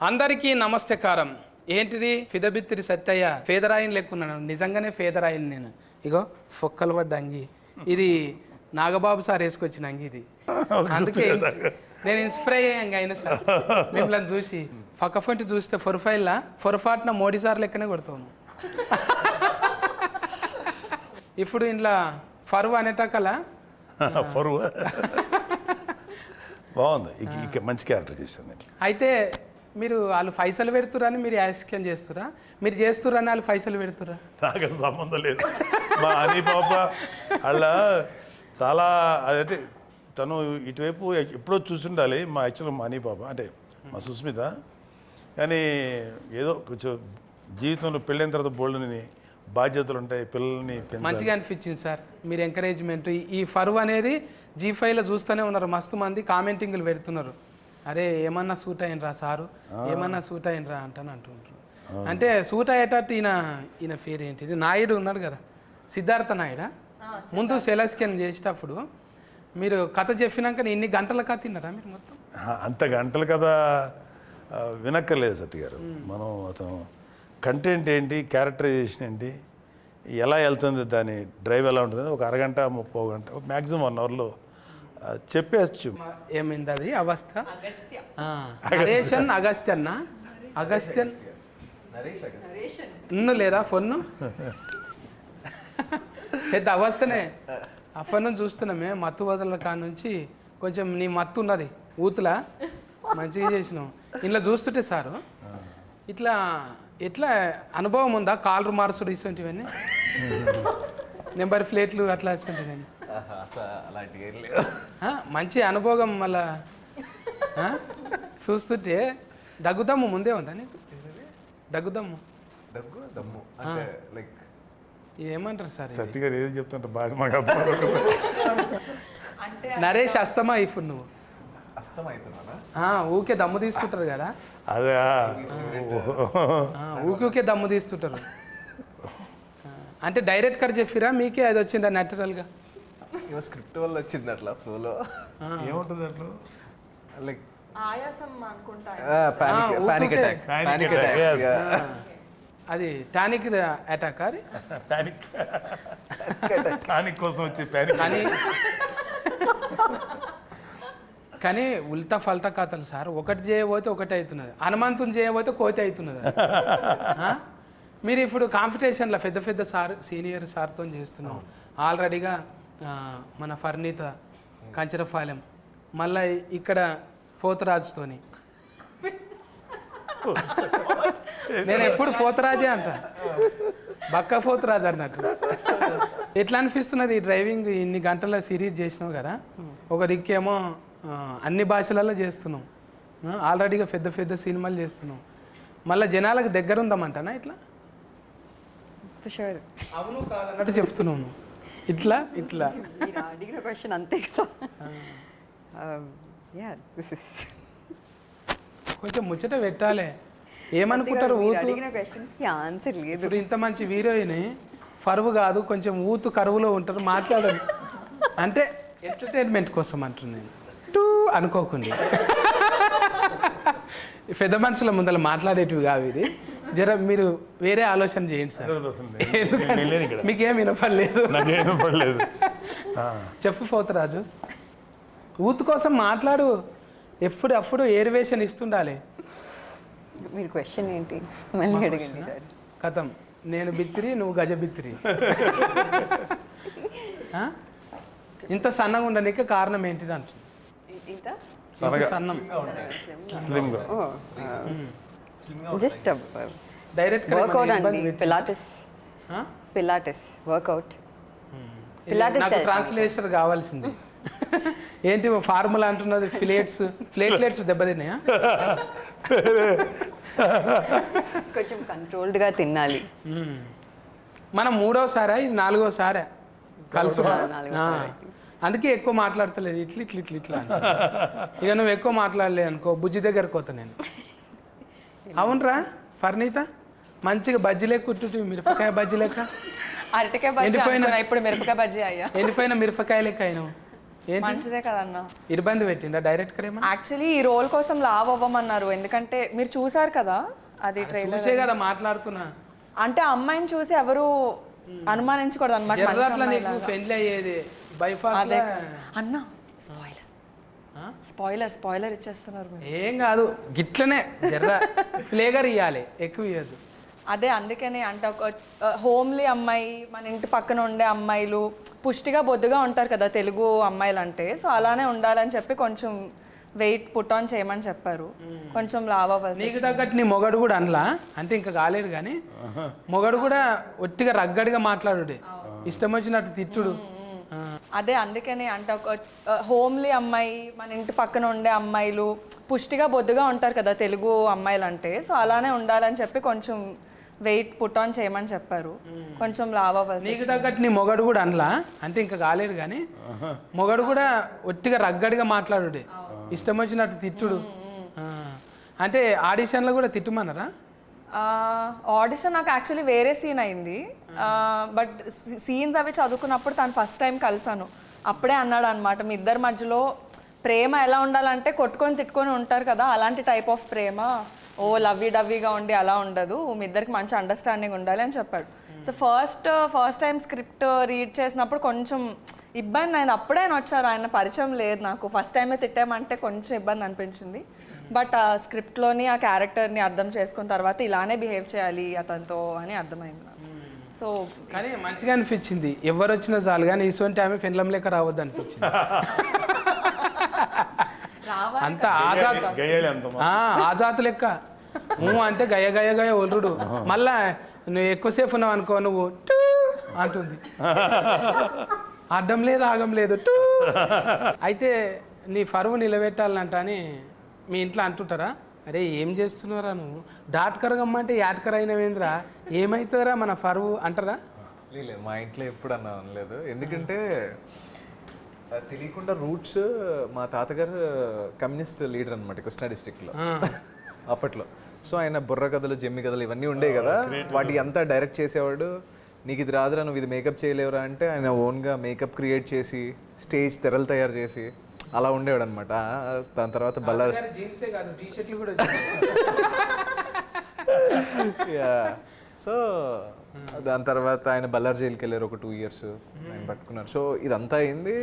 అందరికీ నమస్తకారం ఏంటిది? ఫిదబిత్తిరి సత్తయ్య ఫేదరాయిని లెక్కున్నాను నిజంగానే ఫేదరాయిని నేను. ఇగో ఫొక్కలు పడ్డ అంగి ఇది నాగబాబు సార్ వేసుకొచ్చిన అంగి ఇది. అందుకే నేను ఇన్స్పైర్ అయ్యాను అయినా సార్. మిమ్మల్ని చూసి పక్క ఫంటి చూస్తే ఫొరఫైల్లా? ఫొరఫాట్న మోడీ సార్ లెక్కనే కొడతాను ఇప్పుడు ఇంట్లో ఫరువు అనేటకల ఫరువు. బాగుంది. మంచి క్యారెక్టర్ చేసింది అయితే మీరు వాళ్ళు పైసలు పెడుతురని మీరు యాక్షన్ చేస్తురా మీరు చేస్తురని వాళ్ళు పైసలు పెడుతురా నాకు సంబంధం లేదు. మా అని పాప వాళ్ళ చాలా అదంటే తను ఇటువైపు ఎప్పుడో చూసుండాలి మా యాక్చువల్ మా అని పాప అంటే మా సుస్మిత. కానీ ఏదో కొంచెం జీవితంలో పెళ్ళైన తర్వాత బోల్డ్ని బాధ్యతలు ఉంటాయి పిల్లల్ని మంచిగా అనిపించింది సార్. మీరు ఎంకరేజ్మెంట్ ఈ ఫరువు అనేది జీ ఫైవ్లో చూస్తూనే ఉన్నారు. మస్తు మంది కామెంటింగ్లు పెడుతున్నారు. అరే ఏమన్నా సూట్ అయినరా సారు? ఏమన్నా సూట్ అయినరా అంటాను అంటుంటారు అంటే సూట్ అయ్యేటట్టు ఈయన ఈయన పేరు ఏంటిది నాయుడు ఉన్నాడు కదా. సిద్ధార్థ నాయుడా? ముందు సెలస్కెన్ చేసేటప్పుడు మీరు కథ చెప్పినాక ఇన్ని గంటల కథ తిన్నారా మీరు మొత్తం? ఆ, అంత గంటలు కదా ఆ, వినక్కర్లేదు సత్య గారు. మనం అతను కంటెంట్ ఏంటి క్యారెక్టరైజేషన్ ఏంటి ఎలా వెళ్తుంది దాని డ్రైవ్ ఎలా ఉంటుంది ఒక అరగంట ముప్పై గంట మ్యాక్సిమం వన్ అవర్లో చెప్పేయచ్చు. ఏమైంది అది? అవస్థ? ఆ, నరేషన్ అగస్త్యన్న? అగస్త్యన్. ఇన్ను లేదా ఫోన్ను? పెద్ద అవస్థనే. ఆ ఫోన్ చూస్తున్నామే మత్తు వదల కాడ నుంచి. కొంచెం నీ మత్తు ఉన్నది ఊతులా? మంచిగా చేసినావు. ఇంట్లో చూస్తుంటే సారు ఇట్లా ఎట్లా అనుభవం ఉందా? కాలర్ మార్సుడు ఇటువంటివన్నీ నెంబర్ ప్లేట్లు అట్లా ఇటువంటివన్నీ అలాంటివి మంచి అనుభవం మళ్ళా. ఆ? చూస్తుంటే దగ్గుదమ్ము ముందే ఉందా నీకు? దగ్గుదమ్ము. దగ్గు దమ్ము. అంటే లైక్ ఏమంటారు సార్ ఇది? సత్య గారు ఏది చెప్తుంటే బాగా మాకు. నరేష్ అస్తమా ఇప్పుడు నువ్వు ఊకే దమ్ము తీస్తుంటారు కదా. అదే ఆ, ఊకే ఊకే దమ్ము తీస్తుంటారు. అంటే డైరెక్ట్ కర్ చెప్పిరా మీకే అది వచ్చిందా న్యాచురల్గా ఇవ స్క్రిప్ట్ వల్ల వచ్చింది అట్లా ఫ్లోలో ఏముంటుంది అట్లా లైక్ ఆయాసం అనుకుంటా. Panic. Panic attack panic. Attack అది టానిక్ అటాక్ అది? ప్యానిక్ ప్యానిక్ కోసం వచ్చి ప్యానిక్ కానీ కానీ ఉల్టా ఫల్టా కథలు సార్. ఒకటి చేయబోతే ఒకటి అవుతున్నది. హనుమంతుని చేయబోతే కోతి అవుతున్నది ఆ? మీరు ఇప్పుడు కాంపిటీషన్లో పెద్ద పెద్ద సార్ సీనియర్ సార్తో చేస్తున్నాం. ఆల్రెడీగా మన ఫర్నీత కంచరపాలెం. మళ్ళీ ఇక్కడ పోతరాజుతోని. నేను ఎప్పుడు పోతరాజే అంట. బక్క పోతరాజు అన్నట్టు. ఎట్లా అనిపిస్తున్నది ఈ డ్రైవింగ్ ఇన్ని గంటల సిరీస్ చేసినావు కదా? ఒక దిక్కేమో అన్ని భాషలలో చేస్తున్నాం ఆల్రెడీగా పెద్ద పెద్ద సినిమాలు చేస్తున్నాం మళ్ళీ జనాలకు దగ్గర ఉందామంటానా ఇట్లా. అవును కాదన్నట్టు చెప్తున్నాను ఇట్లా? ఇట్లా. మీరు అడిగిన క్వశ్చన్ అంతే కదా. యా దిస్ ఇస్ కొంచెం ముచ్చట పెట్టాలి. ఏమనుకుంటారు ఊతు? ఆన్సర్ లేదు. ఇప్పుడు ఇంత మంచి హీరోయిన్ ఫరువు కాదు కొంచెం ఊతు కరువులో ఉంటారు మాట్లాడండి అంటే ఎంటర్టైన్మెంట్ కోసం అంటున్నాను టూ అనుకోకుండా. పెద్ద మనుషుల ముందర మాట్లాడేటివి కావు ఇది. జర మీరు వేరే ఆలోచన చేయండి సార్ మీకేం వినపడలేదు నాకేం పడలేదు చెప్పు పోతరాజు ఊతు కోసం మాట్లాడు ఎప్పుడు అప్పుడు ఏరివేషన్ ఇస్తుండాలి మీరు క్వశ్చన్ ఏంటి మళ్ళీ అడగండి సార్ కథం నేను బిత్తిరి నువ్వు గజ బిత్తిరి? ఇంత సన్నగా ఉండడానికి కారణం ఏంటిది అంటుంది సన్నం జస్ట్ డైరెక్ట్ వర్కౌట్ అండి పిలాటిస్ పిలాటిస్ వర్కౌట్ నాకు ట్రాన్స్లేషన్ కావాల్సింది. ఏంటి ఫార్ములా అంటున్నది? ఫ్లేట్స్ ప్లేట్లెట్స్ దెబ్బతిన్నాయా? కొంచెం కంట్రోల్డ్గా తినాలి. మ్మ్. మనం మూడోసారా? ఇది నాలుగోసారా? కలుసు. అందుకే ఎక్కువ మాట్లాడతలేదు. ఇట్లా ఇట్లా ఇట్లా ఇట్లా. ఇక నువ్వు ఎక్కువ మాట్లాడలే అనుకో బుజ్జి దగ్గరకు పోతా నేను. అవునరా ఫర్నీత? మంచిగా బజ్జీ లెక్క కుట్టు మిరపకాయ బజ్జీ లెక్క? అరటికాయ బజ్జీ అనుకున్నా, ఇప్పుడు మిరపకాయ బజ్జీ అయ్యా. ఎండిపోయిన మిరపకాయ లెక్క అయినావు. ఏంటి? మంచిదే కదన్నా. ఇబ్బంది పెట్టిండా డైరెక్ట్ కరేమా యాక్చువల్లీ ఈ రోల్ కోసం లావ్ అవ్వమన్నారు. ఎందుకంటే మీరు చూసారు కదా అది ట్రైలర్ చూసే కదా మాట్లాడుతున్నా. అంటే ఆ అమ్మాయిని చూసి ఎవరు అనుమానించకూడదు అనమాట జర్రాట్ల నీకు పెళ్ళి అయ్యేది అదే. అన్న స్పాయిలర్ స్పాయిలర్ ఇచ్చేస్తున్నారు మీరు. ఏం కాదు గిట్లనే జర్ర ఫ్లేగర్ ఇవ్వాలి ఎక్కువ ఇవ్వద్దు అదే అందుకని అంటే ఒక హోమ్లీ అమ్మాయి మన ఇంటి పక్కన ఉండే అమ్మాయిలు పుష్టిగా బొద్దుగా ఉంటారు కదా తెలుగు అమ్మాయిలు అంటే సో అలానే ఉండాలని చెప్పి కొంచెం వెయిట్ పుట్ ఆన్ చేయమని చెప్పారు. కొంచెం లావ్ అవ్వాలి నీకు తగ్గట్టు నీ మొగడు కూడా అనలా? అంటే ఇంకా కాలేడు కానీ మొగడు కూడా ఒట్టిగా రగ్గడిగా మాట్లాడు ఇష్టం వచ్చినట్టు తిట్టుడు. అదే అందుకని అంటే ఒక హోమ్లీ అమ్మాయి మన ఇంటి పక్కన ఉండే అమ్మాయిలు పుష్టిగా బొద్దుగా ఉంటారు కదా తెలుగు అమ్మాయిలు అంటే సో అలానే ఉండాలని చెప్పి కొంచెం వెయిట్ పుట్ ఆన్ చేయమని చెప్పారు. కొంచెం లావ్ అవ్వాలి నీకు తగ్గట్టు నీ మొగడు కూడా అనలా? అంటే ఇంకా కాలేడు కానీ. మొగడు కూడా ఒట్టిగా రగ్గడిగా మాట్లాడు ఇష్టం వచ్చినట్టు తిట్టుడు. అంటే ఆడిషన్లో కూడా తిట్టుమన్నారా? ఆడిషన్ నాకు యాక్చువల్లీ వేరే సీన్ అయింది. బట్ సీన్స్ అవి చదువుకున్నప్పుడు తను ఫస్ట్ టైం కలిసాను అప్పుడే అన్నాడు అనమాట మీ ఇద్దరి మధ్యలో ప్రేమ ఎలా ఉండాలంటే కొట్టుకొని తిట్టుకొని ఉంటారు కదా అలాంటి టైప్ ఆఫ్ ప్రేమ. ఓ లవ్వీ డవ్వీగా ఉండి అలా ఉండదు. మీ ఇద్దరికి మంచి అండర్స్టాండింగ్ ఉండాలి అని చెప్పాడు. So first first time script read చేసినప్పుడు కొంచెం ఇబ్బంది ఆయన అప్పుడే ఆయన వచ్చారు. ఆయన పరిచయం లేదు నాకు. ఫస్ట్ టైమే తిట్టామంటే కొంచెం ఇబ్బంది అనిపించింది. బట్ ఆ స్క్రిప్ట్లోని ఆ క్యారెక్టర్ని అర్థం చేసుకున్న తర్వాత ఇలానే బిహేవ్ చేయాలి అతనితో అని అర్థమైంది నాకు. సో కానీ మంచిగా అనిపించింది. ఎవరు వచ్చినా చాలు కానీ ఇటువంటి ఆమె ఫిన్లం లెక్క రావద్దు అనిపించింది. అంత ఆజాత్ ఆజాత్ లెక్క. నువ్వు అంటే గయ గయ గయ ఒల్లుడు మళ్ళా నువ్వు ఎక్కువసేపు ఉన్నావు అనుకో నువ్వు టూ అంటుంది. అడ్డం లేదు ఆగం లేదు టూ. అయితే నీ ఫరువు నిలబెట్టాలంట అని మీ ఇంట్లో అంటుంటారా? అరే ఏం చేస్తున్నారా నువ్వు? డాట్కర్ గమ్మంటే యాట్కర్ అయినవేంద్రా ఏమవుతుందిరా మన ఫరువు అంటారా? లేదు మా ఇంట్లో ఎప్పుడు అన్నా అనలేదు. ఎందుకంటే తెలియకుండా రూట్స్ మా తాతగారు కమ్యూనిస్ట్ లీడర్ అనమాట కృష్ణా డిస్ట్రిక్ట్లో. అప్పట్లో. సో ఆయన బుర్ర కథలు జమ్మి కథలు ఇవన్నీ ఉండేవి కదా. వాటి అంతా డైరెక్ట్ చేసేవాడు. నీకు ఇది రాదురా నువ్వు ఇది మేకప్ చేయలేవురా అంటే ఆయన ఓన్గా మేకప్ క్రియేట్ చేసి స్టేజ్ తెరలు తయారు చేసి అలా ఉండేవాడు అనమాట దాని తర్వాత బల్లారి సో దాని తర్వాత ఆయన బల్లార్ జైలుకి వెళ్ళారు ఒక టూ ఇయర్స్ ఆయన పట్టుకున్నారు. సో ఇదంతా అయింది.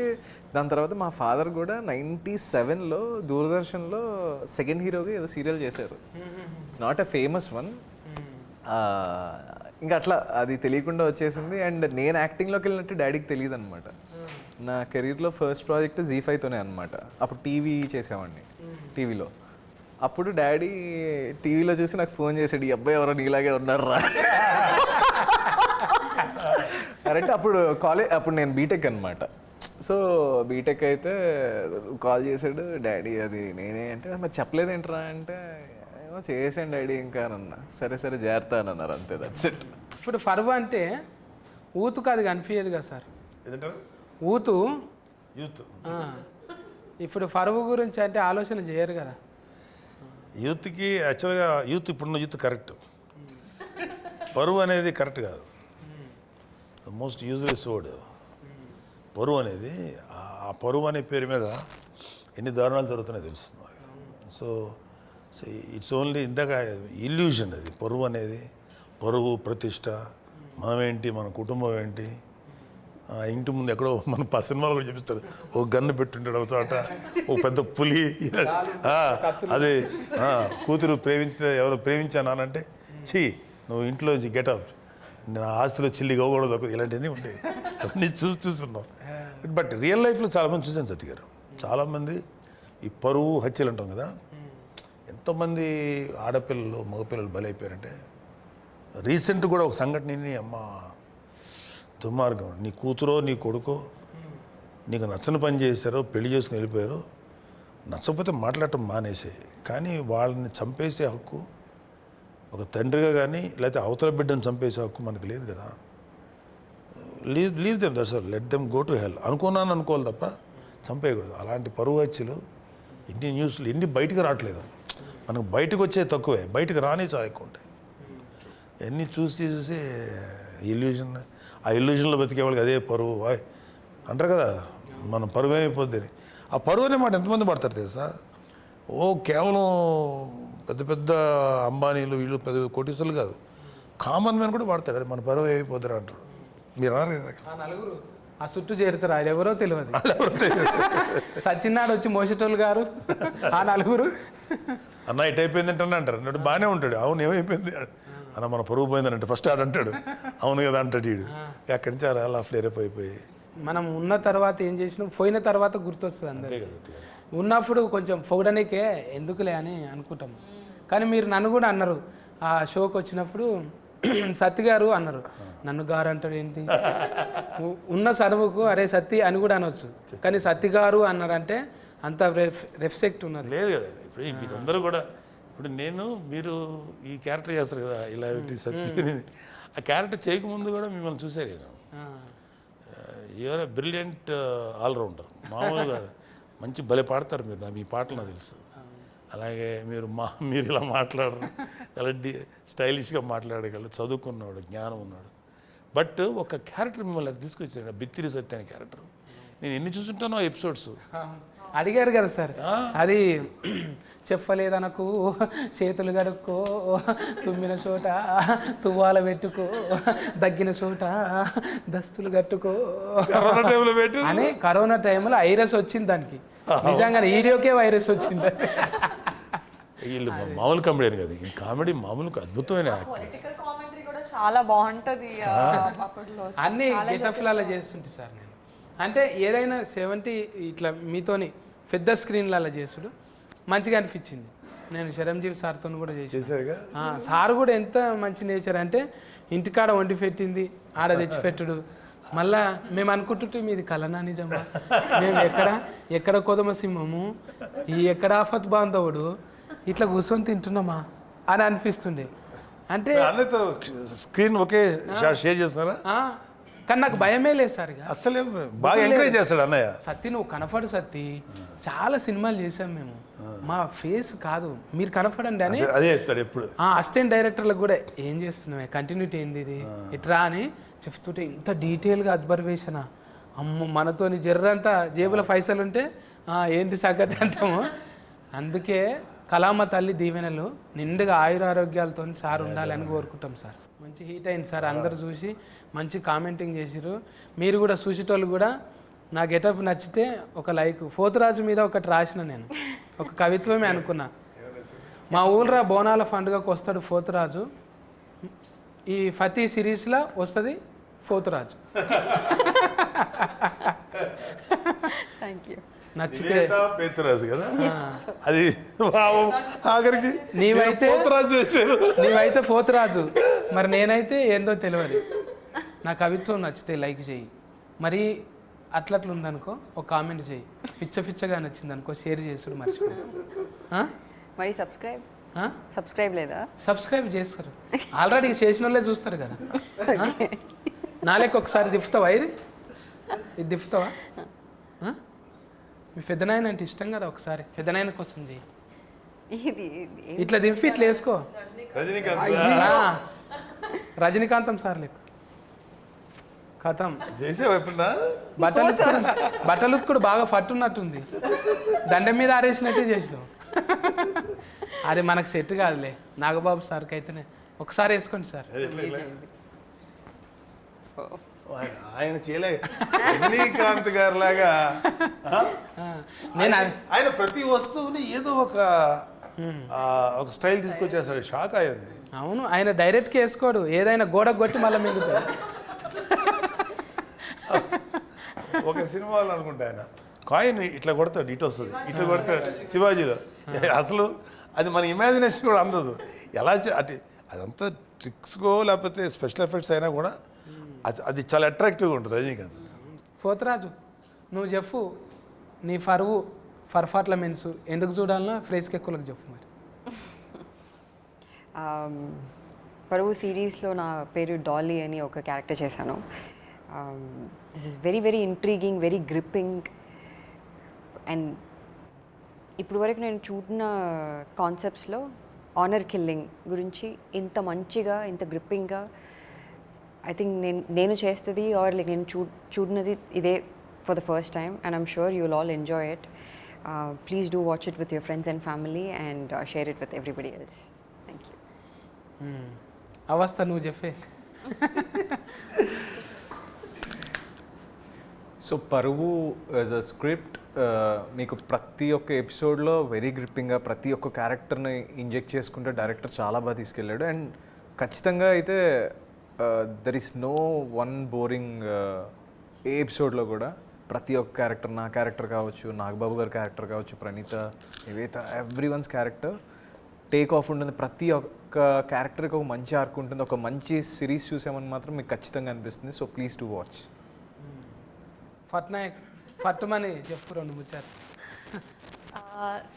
దాని తర్వాత మా ఫాదర్ కూడా నైంటీ సెవెన్లో దూరదర్శన్లో సెకండ్ హీరోగా ఏదో సీరియల్ చేశారు. It's not a famous one ఇంకా అట్లా అది తెలియకుండా వచ్చేసింది. అండ్ నేను యాక్టింగ్లోకి వెళ్ళినట్టు డాడీకి తెలియదు అనమాట నా కెరీర్లో ఫస్ట్ ప్రాజెక్ట్ జీ ఫైవ్తోనే అనమాట అప్పుడు టీవీ చేసేవాడిని. టీవీలో. అప్పుడు డాడీ టీవీలో చూసి నాకు ఫోన్ చేసాడు ఈ అబ్బాయి ఎవరో నీలాగే ఉన్నారా కరెక్ట్ అప్పుడు కాలేజ్ అప్పుడు నేను బీటెక్ అనమాట సో బీటెక్ అయితే కాల్ చేశాడు డాడీ అది నేనే అంటే మరి చెప్పలేదేంట్రా? అంటే ఏమో చేసాను డాడీ ఇంకా అని అన్నా. సరే సరే జాగ్రత్త అని అన్నారు అంతే దట్స్ ఇట్ ఇప్పుడు ఫరువు అంటే ఊతుకు అది కనిపించదు కదా సార్ ఊతు? యూత్. ఇప్పుడు ఫరువు గురించి అంటే ఆలోచన చేయరు కదా. యూత్కి యాక్చువల్గా యూత్ ఇప్పుడున్న యూత్ కరెక్ట్. పరువు అనేది కరెక్ట్ కాదు. Most useless word. పరువు అనేది ఆ- పరువు అనే పేరు మీద ఎన్ని దారుణాలు జరుగుతున్నాయో తెలుస్తుంది సో ఇట్స్ ఓన్లీ ఇందాక ఇల్యూషన్ అది. పరువు అనేది పరువు ప్రతిష్ట మనం ఏంటి మన కుటుంబం ఏంటి ఇంటి ముందు ఎక్కడో మన ప సినిమాలు కూడా చూపిస్తారు. ఓ గన్ను పెట్టుంటాడు ఒక చోట. ఓ పెద్ద పులి. అదే కూతురు ప్రేమించితే ఎవరు ప్రేమించానంటే ఛీ నువ్వు ఇంట్లో గెటప్ నా ఆస్తిలో చిల్లి ఇవ్వకూడదు ఒక ఇలాంటివన్నీ ఉంటాయి అవన్నీ చూసి చూస్తున్నాం. బట్ రియల్ లైఫ్లో చాలామంది చూశాను సత్య గారు చాలామంది ఈ పరువు హత్యలు అంటాం కదా. ఎంతోమంది ఆడపిల్లలు మగపిల్లలు బలైపోయారంటే రీసెంట్ కూడా ఒక సంఘటనని అమ్మ దుర్మార్గం. నీ కూతురో నీ కొడుకో నీకు నచ్చని పని చేశారో పెళ్ళి చేసుకుని వెళ్ళిపోయారు నచ్చకపోతే మాట్లాడటం మానేసే. కానీ వాళ్ళని చంపేసే హక్కు ఒక తండ్రిగా కానీ లేకపోతే అవతల బిడ్డను చంపేసే హక్కు మనకు లేదు కదా. లీవ్ లీవ్ దెమ్ దర్శ let them go to hell అనుకున్నాను అనుకోవాలి తప్ప చంపేయకూడదు. అలాంటి పరువు హత్యలు ఎన్ని న్యూస్లు ఎన్ని బయటకు రావట్లేదు. మనకు బయటకు వచ్చే తక్కువే. బయటకు రాని చాలా ఎక్కువ ఉంటాయి. ఎన్ని చూసి చూసి ఇల్యూజన్ ఆ ఇల్యూజన్లో బతికే వాళ్ళకి అదే పరువు. వాయ్ అంటారు కదా మనం పరువు అయిపోద్ది ఆ పరువు అనే మాట ఎంతమంది పడతారు తెలుసా? ఓ కేవలం పెద్ద పెద్ద అంబానీలు వీళ్ళు పెద్ద కోటీసులు కాదు. కామన్ మ్యాన్ కూడా వాడతాడు అది మన పరువు అయిపోద్దిరా అంటారు. మీరు అన్నారు కదా ఆ నలుగురు ఆ చుట్టూ చేరుతారు. ఆయన ఎవరో తెలియదు. సచిన్నాడు వచ్చి మోసేటోళ్ళు గారు. ఆ నలుగురు అన్న ఇటు అయిపోయింది అంటే అంటారు. అన్నట్టు బాగానే ఉంటాడు. అవును ఏమైపోయింది? అన్న మన పరువు పోయిందని అంటే ఫస్ట్ ఆడు అంటాడు. అవును కదా అంటాడు వీడు అక్కడి నుంచి అలా ఫ్లేర్ అప్ అయిపోయి మనం ఉన్న తర్వాత ఏం చేసినాం? పోయిన తర్వాత గుర్తొస్తుంది అందరికి. అంతే కదా ఉన్నప్పుడు కొంచెం పొగడనికే ఎందుకులే అని అనుకుంటాం. కానీ మీరు నన్ను కూడా అన్నారు. ఆ షోకి వచ్చినప్పుడు సత్తి గారు అన్నారు. నన్ను గారు అంటాడు ఏంటి? ఉన్న సరువుకు అరే సత్తి అని కూడా అనొచ్చు. కానీ సత్తి గారు అన్నారంటే అంత రెస్పెక్ట్ ఉన్నది లేదు కదా. ఇప్పుడు మీరందరూ కూడా ఇప్పుడు నేను మీరు ఈ క్యారెక్టర్ చేస్తారు కదా ఇలా పెట్టి సత్య ఆ క్యారెక్టర్ చేయకముందు కూడా మిమ్మల్ని చూసారు నేను. యువర్ బ్రిలియంట్ ఆల్రౌండర్ మామూలుగా మంచి భలే పాడతారు మీరు నా- మీ పాటలు నాకు తెలుసు. అలాగే మీరు మా మీరు ఇలా మాట్లాడరు. చాలా డి స్టైలిష్గా మాట్లాడగలరు. చదువుకున్నాడు జ్ఞానం ఉన్నాడు బట్ ఒక క్యారెక్టర్ మిమ్మల్ని అది తీసుకొచ్చాడు బిత్తిరి సత్య అనే క్యారెక్టర్ నేను ఎన్ని చూసుంటానో ఎపిసోడ్స్ అడిగారు కదా సార్. అది చెప్పలేదనకు చేతులు గడుక్కో తుమ్మిన చోట తువ్వాల పెట్టుకో దగ్గిన చోట దస్తులు కట్టుకో. కరోనా టైంలో పెట్టి అని కరోనా టైంలో వైరస్ వచ్చింది దానికి. నిజంగా వీడియోకే వైరస్ వచ్చింది. వీళ్ళు మామూలు కామెడీ కదా ఈ కామెడీ మామూలు అద్భుతమైన యాక్టర్స్ పొలిటికల్ కామెంటరీ కూడా చాలా బాగుంటది అన్ని గెటఫ్లలో చేస్తుంటే సార్ నేను. అంటే ఏదైనా సెవెంటీ ఇట్లా మీతోని పెద్ద స్క్రీన్లలో చేసుడు. మంచిగా అనిపించింది. నేను చిరంజీవి సార్తో కూడా చేశారుగా? సార్ కూడా ఎంత మంచి నేచర్ అంటే ఇంటికాడ వండి పెట్టింది ఆడ తెచ్చిపెట్టుడు మళ్ళా మేము అనుకుంటుంటే మీది కలనా నిజమా? మేము ఎక్కడ ఎక్కడ కొదమ సింహము? ఈ ఎక్కడ ఆఫత్ బాంధవుడు? ఇట్లా కూర్చొని తింటున్నామా? అని అనిపిస్తుండే. అంటే స్క్రీన్ ఒకే షేర్ చేస్తున్నారా? కానీ నాకు భయమే లేదు సార్ అసలే బాగా ఎంకరేజ్ చేస్తాడు అన్నయ్య. సత్తి నువ్వు కనపడు సత్తి. చాలా సినిమాలు చేసాం మేము. మా ఫేస్ కాదు. మీరు కనపడండి అని అదే- చెప్తాడు ఎప్పుడు. ఆ అసిస్టెంట్ డైరెక్టర్లకు కూడా ఏం చేస్తున్నావు? కంటిన్యూటీ ఏంది ఇది? ఇట్రా అని చెప్తుంటే ఇంత డీటెయిల్గా అబ్జర్వేషన్ అమ్మ మనతోని జర్రంతా జేబుల పైసలు ఉంటే "ఆ, ఏంది సంగతి అంటాము. అందుకే కలామ తల్లి దీవెనలు నిండుగా ఆయురారోగ్యాలతో సార్ ఉండాలని కోరుకుంటాం సార్. మంచి హీట్ అయింది సార్. అందరు చూసి మంచి కామెంటింగ్ చేసిరు మీరు కూడా చూసేటోళ్ళు కూడా నా గెటప్ నచ్చితే ఒక లైక్ పోతురాజు మీద ఒకటి రాసిన నేను. ఒక కవిత్వమే అనుకున్నా. మా ఊళ్ళో బోనాల పండుగకు వస్తాడు పోతురాజు. ఈ ఫతీ సిరీస్లో వస్తుంది యూ నచ్చితే పేతురాజు కదా? అది ఆఖరికి నీవైతే- నీవైతే పోతురాజు. మరి నేనైతే ఏందో తెలియదు. నా కవిత్వం నచ్చితే లైక్ చేయి. మరి అట్లట్లు ఉందనుకో ఒక కామెంట్ చేయి. పిచ్చ పిచ్చగా నచ్చింది అనుకో షేర్ చేసుడు మర్చిపో? మరి సబ్స్క్రైబ్? సబ్స్క్రైబ్ లేదా? సబ్స్క్రైబ్ చేస్తారు. ఆల్రెడీ చేసిన వాళ్ళే చూస్తారు కదా? నాలేక ఒకసారి దిఫ్తావా ఇది? ఇది దిఫ్తావా? మీ పెద్దనాయన అంటే ఇష్టం కదా ఒకసారి. పెద్దనాయన కోసం ఇట్లా దింపి ఇట్లా వేసుకో. రజనీకాంత్ సార్ లెక్క. కథం. చేసావు ఎప్పుడన్నా? బట్టలు ఉతుకుడు బట్టలు ఉతుకుడు బాగా పట్టున్నట్టుంది దండం మీద ఆరేసినట్టే చేసినావు. అది మనకు సెట్ కాదులే. నాగబాబు సార్కి అయితేనే. ఒకసారి వేసుకోండి సార్. అది ఎట్లా ఇట్లా? ఆయన- ఆయన చేయలే. రజనీకాంత్ గారు లాగా ఆ, నేను అది- ఆయన ప్రతి వస్తువుని ఏదో ఒక ఆ, ఒక స్టైల్ తీసుకొచ్చేస్తాడు. షాక్ అయ్యింది. అవును ఆయన డైరెక్ట్గా వేసుకోడు. ఏదైనా గోడ కొట్టి మళ్ళీ మిగుతాడు. ఒక సినిమాలో అనుకుంటా ఆయన. కాయిన్ ఇట్లా కొడతాడు ఇటు వస్తుంది ఇట్లా కొడతాడు శివాజీలో. అసలు అది మన ఇమాజినేషన్ కూడా అందదు. ఎలా అంటే అదంతా ట్రిక్స్కో లేకపోతే స్పెషల్ ఎఫెక్ట్స్ అయినా కూడా అది అది చాలా అట్రాక్టివ్గా ఉంటుంది రజనీకాంత్. పోతరాజు నువ్వు చెప్పు నీ ఫరువు ఫర్ఫాట్లమెంట్స్ ఎందుకు చూడాలన్నా ఫ్రేస్ ఎక్కువలకు చెప్పు మరి. పరువు సిరీస్లో నా పేరు డాలీ అని ఒక క్యారెక్టర్ చేశాను. This is very very intriguing very gripping and ఇప్పుడు వరకు నేను చూడన్న కాన్సెప్ట్స్లో ఆనర్ కిల్లింగ్ గురించి ఇంత మంచిగా ఇంత గ్రిప్పింగ్గా ఐ థింక్ నేను నేను చేస్తుంది ఆర్ లైక్ నేను చూ చూడనది ఇదే for the first time and I'm sure you'll all enjoy it please do watch it with your friends and family and share it with everybody else thank you అవస్థ నువ్వు చెప్పే. సో పరువు as a script మీకు ప్రతి ఒక్క ఎపిసోడ్లో very గ్రిప్పింగ్గా ప్రతి ఒక్క క్యారెక్టర్ని ఇంజెక్ట్ చేసుకుంటే డైరెక్టర్ చాలా బాగా తీసుకెళ్ళాడు. అండ్ ఖచ్చితంగా అయితే there is no one boring ఏ ఎపిసోడ్లో కూడా ప్రతి ఒక్క క్యారెక్టర్ నా క్యారెక్టర్ కావచ్చు నాగబాబు గారి క్యారెక్టర్ కావచ్చు Praneetha Nivetha every one's character take off ఉంటుంది. ప్రతి ఒక్క క్యారెక్టర్కి ఒక మంచి ఆర్క్ ఉంటుంది. ఒక మంచి సిరీస్ చూసామని మాత్రం మీకు ఖచ్చితంగా అనిపిస్తుంది. సో ప్లీజ్ టు వాచ్ ఫట్నాయక్ ఫట్టుమని చెప్పు రెండు ముచ్చారు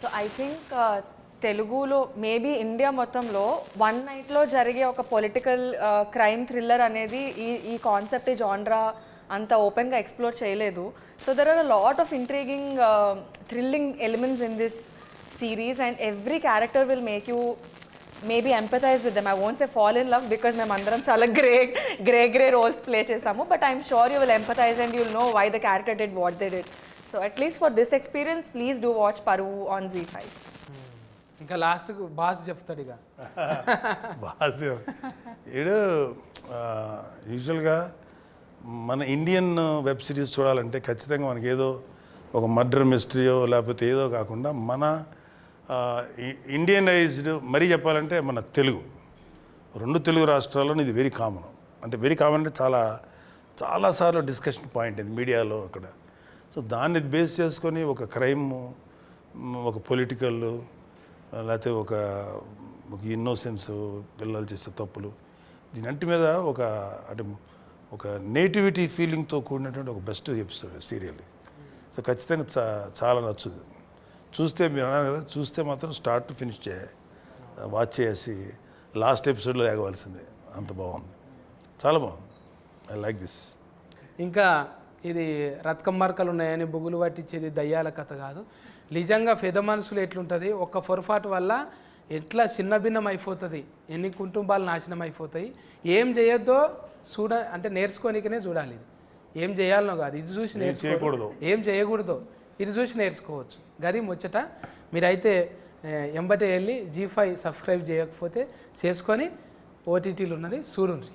సో ఐ థింక్ తెలుగులో మేబీ ఇండియా మొత్తంలో వన్ నైట్లో జరిగే ఒక పొలిటికల్ క్రైమ్ థ్రిల్లర్ అనేది ఈ ఈ కాన్సెప్ట్ జాన్రా అంత ఓపెన్గా ఎక్స్ప్లోర్ చేయలేదు. So there are a lot of intriguing thrilling elements in this series and every character will make you maybe empathize with them I won't say fall in love because మేము అందరం చాలా grey grey grey roles play చేసాము. But I'm sure you will empathize and you'll know why the character did what they did so at least for this experience please do watch Paruvu on Zee five ఇంకా లాస్ట్కు boss చెప్తాడు ఇక. బాగా ఈడు యూజువల్గా మన Indian web series చూడాలంటే ఖచ్చితంగా మనకి ఏదో ఒక మర్డర్ మిస్టరీయో లేకపోతే ఏదో కాకుండా మన ఇండియనైజ్డ్ మరీ చెప్పాలంటే మన తెలుగు. రెండు తెలుగు రాష్ట్రాల్లో ఇది వెరీ కామన్. అంటే వెరీ కామన్ అంటే చాలా చాలాసార్లు డిస్కషన్ పాయింట్ ఇది మీడియాలో అక్కడ. సో దాన్ని బేస్ చేసుకొని ఒక క్రైమ్ ఒక పొలిటికల్ లేకపోతే ఒక ఒక ఇన్నోసెన్స్ పిల్లలు చేసే తప్పులు. దీని అంటి మీద ఒక అంటే ఒక నేటివిటీ ఫీలింగ్తో కూడినటువంటి ఒక బెస్ట్ ఎపిసోడ్ సీరియల్ సో ఖచ్చితంగా చాలా నచ్చుతుంది. చూస్తే మీరు అన్నారు కదా చూస్తే మాత్రం స్టార్ట్ టు ఫినిష్ చే వాచ్ చేసి లాస్ట్ ఎపిసోడ్లో లేగవలసిందే. అంత బాగుంది. చాలా బాగుంది. ఐ లైక్ దిస్ ఇంకా ఇది రత్కం మార్కలు ఉన్నాయని బొగులు పట్టించేది దయ్యాల కథ కాదు. నిజంగా పెద్ద మనసులు ఎట్లుంటుంది? ఒక్క పొరపాటు వల్ల ఎట్లా చిన్న భిన్నం అయిపోతుంది? ఎన్ని కుటుంబాలు నాశనం అయిపోతాయి? ఏం చేయొద్దో చూడ అంటే నేర్చుకోనికనే చూడాలి ఇది. ఏం చేయాలనో కాదు. ఇది చూసి నేర్చుకో చేయకూడదు. ఏం చేయకూడదు. ఇది చూసి నేర్చుకోవచ్చు. గది ముచ్చట మీరైతే ఎంబటే వెళ్ళి జీ ఫైవ్ సబ్స్క్రైబ్ చేయకపోతే చేసుకొని ఓటీటీలు ఉన్నది చూడండి